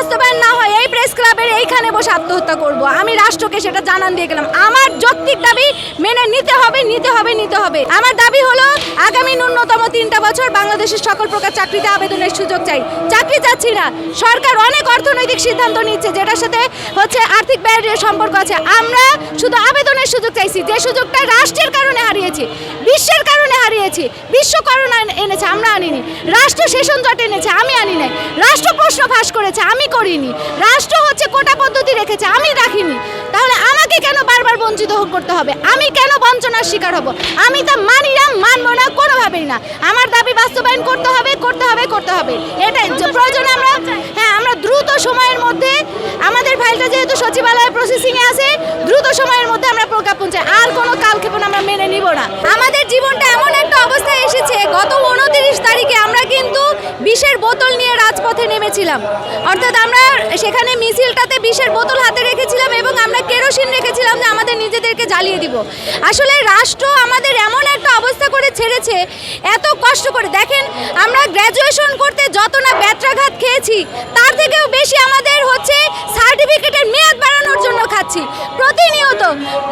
বাস্তবায়ন না হয় এই প্রেস ক্লাবের এইখানে বসে আত্মহত্যা করব। আমি রাষ্ট্রকে সেটা জানান দিয়ে গেলাম। আমার যৌক্তিক দাবি মেনে নিতে হবে নিতে হবে নিতে হবে। আমার দাবি হলো, আগামী ন্যূনতম তিনটা বছর বাংলাদেশের সকল প্রকার চাকরিতে আবেদনের সুযোগ চাই। চাকরি চাচ্ছি না। সরকার অনেক অর্থনৈতিক সিদ্ধান্ত নিচ্ছে, যেটার সাথে হচ্ছে আর্থিক ব্যয়ের সম্পর্ক আছে। আমরা শুধু আবেদনের সুযোগ চাইছি। যে সুযোগটা রাষ্ট্রের কারণে হারিয়েছি, বিশ্বের কারণে হারিয়েছি, বিশ্ব করোনা এনেছে, আমরা আনিনি। রাষ্ট্র সেশন জট এনেছে, আমি আনি নাই। রাষ্ট্র প্রশ্ন ফাঁস করেছে করিনি। রাষ্ট্র হচ্ছে কোটা পদ্ধতি রেখেছে, আমি রাখিনি। তাহলে আমাকে কেন বারবার বঞ্চিত করতে হবে? আমি কেন বঞ্চনার শিকার হব? আমি তা মানি না, মানবো না, কোনোভাবেই না। আমার দাবি বাস্তবায়ন করতে হবে করতে হবে করতে হবে। এটাই যে প্রয়োজনে আমরা হ্যাঁ আমরা দ্রুত সময়ের মধ্যে আমাদের ফাইলটা যেহেতু সচিবালয়ে প্রসেসিংয়ে আছে, দ্রুত সময়ের মধ্যে আমরা প্রজ্ঞাপন চাই। আর কোনো কালক্ষেপণ আমরা মেনে নিব না আমাদের জীবনটা এমন একটা অবস্থায় এসেছে গত উনত্রিশ তারিখে আমরা কিন্তু বিষের বোতল নিয়ে নেমেছিলাম অর্থাৎ আমরা সেখানে মিছিলটাতে বিষের বোতল হাতে রেখেছিলাম এবং আমরা কেরোসিন রেখেছিলাম যে আমাদের নিজেদেরকে জ্বালিয়ে দিব। আসলে রাষ্ট্র আমাদের এমন একটা অবস্থা করে ছেড়েছে, এত কষ্ট করে। দেখেন, আমরা গ্র্যাজুয়েশন করতে যত না ব্যত্রাঘাত খেয়েছি, তার থেকেও বেশি আমাদের হচ্ছে সার্টিফিকেটের মেয়াদ বাড়ানোর জন্য খাচ্ছি। প্রতিনিয়ত,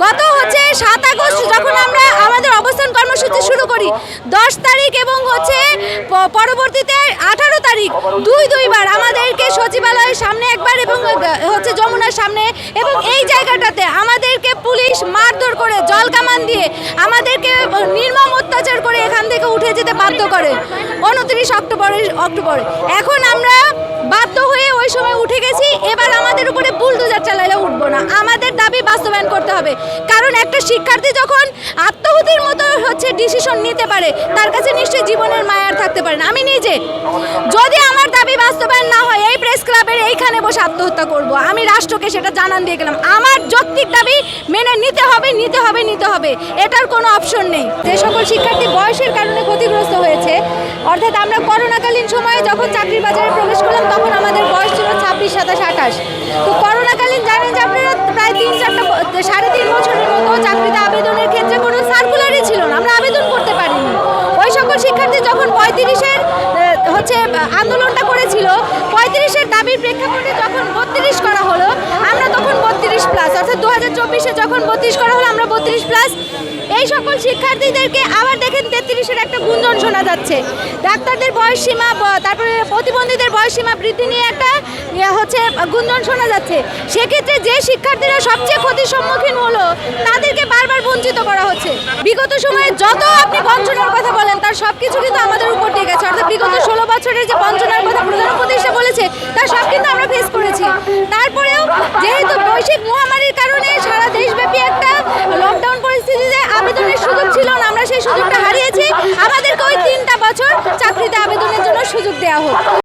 গত হচ্ছে সাত আগস্ট যখন আমরা আমাদের কর্মসূচি শুরু করি। দশ তারিখ এবং হচ্ছে পরবর্তীতে আঠারো তারিখ। দুই দুইবার আমাদেরকে সচিবালয়ের সামনে একবার এবং হচ্ছে যমুনার সামনে এবং এই জায়গাটাতে আমাদেরকে পুলিশ মারধর করে, জল কামান দিয়ে আমাদেরকে নির্মম অত্যাচার করে এখান থেকে উঠে যেতে বাধ্য করে। উনত্রিশ অক্টোবরের, অক্টোবর। এখন আমরা বাধ্য হয়ে ওই সময় উঠে গেছি, এবার আমাদের উপরে বুলডোজার চালাইলে উঠবো না। আমাদের দাবি বাস্তবায়ন করতে হবে। কারণ একটা শিক্ষার্থী যখন আত্মহতির মতো হচ্ছে ডিসিশন নিতে পারে, তার কাছে নিশ্চয়ই জীবনের মায়ার থাকতে পারে না। আমি নিজে। যদি আমার দাবি বাস্তবায়ন না হয়, এই প্রেস ক্লাবের এইখানে বসে আত্মহত্যা করব। আমি রাষ্ট্রকে সেটা জানান দিয়ে গেলাম। আমার যৌক্তিক দাবি মেনে নিতে হবে নিতে হবে নিতে হবে। এটার কোনো অপশন নেই। যে সকল শিক্ষার্থী বয়সের কারণে ক্ষতিগ্রস্ত হয়েছে, অর্থাৎ আমরা করোনাকালীন সময়ে যখন চাকরির বাজারে প্রবেশ করলাম, তখন আমাদের বয়স ছিল ছাব্বিশ, সাতাশ, আঠাশ। তো করোনাকালীন জানেন যে আপনারা প্রায় তিন চারটা সাড়ে তিন বছরের মতো চাকরিতে আবেদনের ক্ষেত্রে কোনো সার্কুলারই ছিল না। আমরা আবেদন করতে পারিনি। ওই সকল শিক্ষার্থী যখন পঁয়ত্রিশের হচ্ছে, আন্দোলনটা করেছিল। পঁয়ত্রিশের দাবির প্রেক্ষাপটে যখন বত্রিশ করা হলো, আমরা তখন বত্রিশ প্লাস অর্থাৎ দু হাজার চব্বিশে যখন বত্রিশ করা হলো, আমরা বত্রিশ প্লাস এই সকল শিক্ষার্থীদেরকে আবার দেখেন তেত্রিশের একটা গুঞ্জন শোনা যাচ্ছে। ডাক্তারদের বয়স সীমা তারপরে প্রতিবন্ধীদের বয়স সীমা বৃদ্ধি নিয়ে একটা ইয়ে হচ্ছে, গুঞ্জন শোনা যাচ্ছে। সেক্ষেত্রে যে শিক্ষার্থীরা সবচেয়ে ক্ষতির সম্মুখীন হলো, তাদেরকে বারবার বঞ্চিত করা হচ্ছে। বিগত সময়ে যত আপনি বঞ্চনার কথা বলেন, তার সব কিছু কিন্তু আমাদের উপর দিয়ে গেছে অর্থাৎ বিগত ষোলো বছরের যে বঞ্চনার কথা প্রধান উপদেষ্টা বলেছে, তা সব কিন্তু আমরা ফেস করেছি। তারপরেও যেহেতু বৈশ্বিক মহামারীর কারণে সারা দেশব্যাপী একটা লকডাউন পরিস্থিতিতে আবেদনের সুযোগ ছিল না, আমরা সেই সুযোগটা হারিয়েছি। আমাদেরকে ওই তিনটা বছর চাকরিতে আবেদনের জন্য সুযোগ দেওয়া হোক।